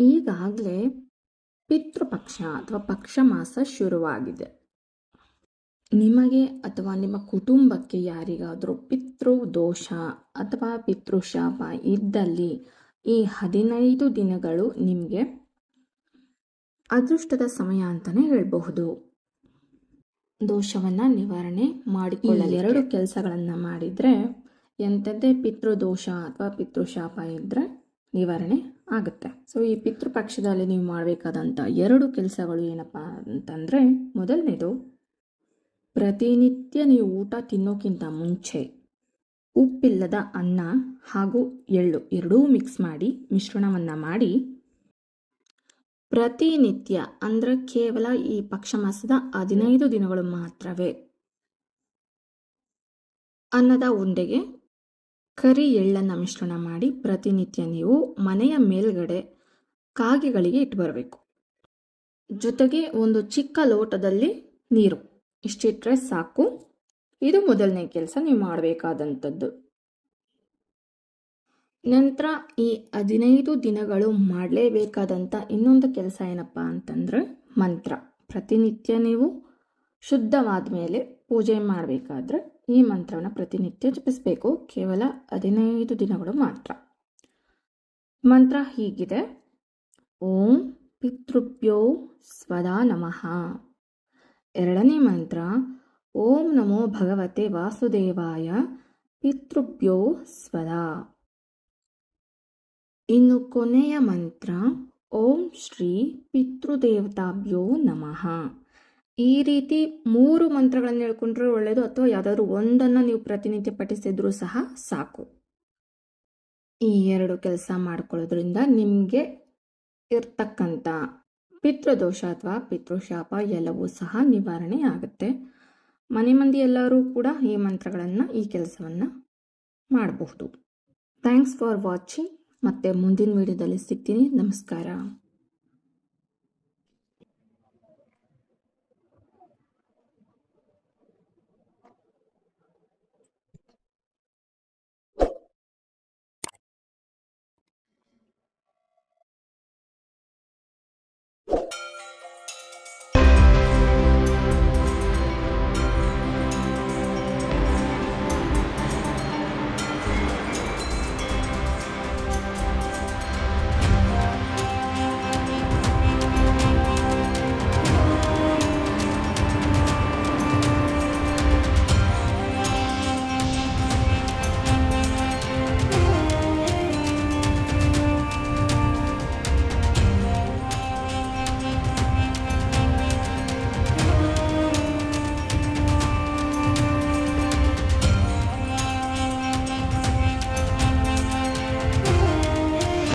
ಈಗಾಗಲೇ ಪಿತೃಪಕ್ಷ ಅಥವಾ ಪಕ್ಷ ಮಾಸ ಶುರುವಾಗಿದೆ. ನಿಮಗೆ ಅಥವಾ ನಿಮ್ಮ ಕುಟುಂಬಕ್ಕೆ ಯಾರಿಗಾದರೂ ಪಿತೃ ದೋಷ ಅಥವಾ ಪಿತೃಶಾಪ ಇದ್ದಲ್ಲಿ ಈ ಹದಿನೈದು ದಿನಗಳು ನಿಮಗೆ ಅದೃಷ್ಟದ ಸಮಯ ಅಂತಲೇ ಹೇಳಬಹುದು. ದೋಷವನ್ನು ನಿವಾರಣೆ ಮಾಡಿಕೊಳ್ಳಲು ಎರಡು ಕೆಲಸಗಳನ್ನು ಮಾಡಿದರೆ ಎಂಥದ್ದೇ ಪಿತೃದೋಷ ಅಥವಾ ಪಿತೃಶಾಪ ಇದ್ದರೆ ನಿವಾರಣೆ ಆಗುತ್ತೆ. ಸೊ ಈ ಪಿತೃಪಕ್ಷದಲ್ಲಿ ನೀವು ಮಾಡಬೇಕಾದಂಥ ಎರಡು ಕೆಲಸಗಳು ಏನಪ್ಪ ಅಂತಂದರೆ, ಮೊದಲನೇದು ಪ್ರತಿನಿತ್ಯ ನೀವು ಊಟ ತಿನ್ನೋಕ್ಕಿಂತ ಮುಂಚೆ ಉಪ್ಪಿಲ್ಲದ ಅನ್ನ ಹಾಗೂ ಎಳ್ಳು ಎರಡೂ ಮಿಕ್ಸ್ ಮಾಡಿ, ಮಿಶ್ರಣವನ್ನು ಮಾಡಿ ಪ್ರತಿನಿತ್ಯ, ಅಂದರೆ ಕೇವಲ ಈ ಪಕ್ಷ ಮಾಸದ ಹದಿನೈದು ದಿನಗಳು ಮಾತ್ರವೇ ಅನ್ನದ ಉಂಡೆಗೆ ಕರಿ ಎಳ್ಳನ್ನು ಮಿಶ್ರಣ ಮಾಡಿ ಪ್ರತಿನಿತ್ಯ ನೀವು ಮನೆಯ ಮೇಲ್ಗಡೆ ಕಾಗೆಗಳಿಗೆ ಇಟ್ಟು ಬರಬೇಕು. ಜೊತೆಗೆ ಒಂದು ಚಿಕ್ಕ ಲೋಟದಲ್ಲಿ ನೀರು. ಇಷ್ಟಿಟ್ಟರೆ ಸಾಕು. ಇದು ಮೊದಲನೇ ಕೆಲಸ ನೀವು ಮಾಡಬೇಕಾದಂಥದ್ದು. ನಂತರ ಈ ಹದಿನೈದು ದಿನಗಳು ಮಾಡಲೇಬೇಕಾದಂಥ ಇನ್ನೊಂದು ಕೆಲಸ ಏನಪ್ಪ ಅಂತಂದರೆ ಮಂತ್ರ. ಪ್ರತಿನಿತ್ಯ ನೀವು ಶುದ್ಧವಾದ ಮೇಲೆ ಪೂಜೆ ಮಾಡಬೇಕಾದ್ರೆ ಈ ಮಂತ್ರವನ್ನು ಪ್ರತಿನಿತ್ಯ ಜಪಿಸಬೇಕು. ಕೇವಲ ಹದಿನೈದು ದಿನಗಳು ಮಾತ್ರ. ಮಂತ್ರ ಹೀಗಿದೆ. ಓಂ ಪಿತೃಭ್ಯೋ ಸ್ವದಾ ನಮಃ. ಎರಡನೇ ಮಂತ್ರ, ಓಂ ನಮೋ ಭಗವತೆ ವಾಸುದೇವಾಯ ಪಿತೃಭ್ಯೋ ಸ್ವದಾ. ಇನ್ನು ಕೊನೆಯ ಮಂತ್ರ, ಓಂ ಶ್ರೀ ಪಿತೃದೇವತಾಭ್ಯೋ ನಮಃ. ಈ ರೀತಿ ಮೂರು ಮಂತ್ರಗಳನ್ನು ಹೇಳ್ಕೊಂಡ್ರೆ ಒಳ್ಳೆಯದು ಅಥವಾ ಯಾವುದಾದ್ರೂ ಒಂದನ್ನು ನೀವು ಪ್ರತಿನಿತ್ಯ ಪಠಿಸಿದ್ರೂ ಸಹ ಸಾಕು. ಈ ಎರಡು ಕೆಲಸ ಮಾಡ್ಕೊಳ್ಳೋದ್ರಿಂದ ನಿಮಗೆ ಇರ್ತಕ್ಕಂಥ ಪಿತೃದೋಷ ಅಥವಾ ಪಿತೃಶಾಪ ಎಲ್ಲವೂ ಸಹ ನಿವಾರಣೆ ಆಗುತ್ತೆ. ಮನೆ ಮಂದಿ ಎಲ್ಲರೂ ಕೂಡ ಈ ಮಂತ್ರಗಳನ್ನು, ಈ ಕೆಲಸವನ್ನು ಮಾಡಬಹುದು. ಥ್ಯಾಂಕ್ಸ್ ಫಾರ್ ವಾಚಿಂಗ್ ಮತ್ತೆ ಮುಂದಿನ ವಿಡಿಯೋದಲ್ಲಿ ಸಿಗ್ತೀನಿ. ನಮಸ್ಕಾರ.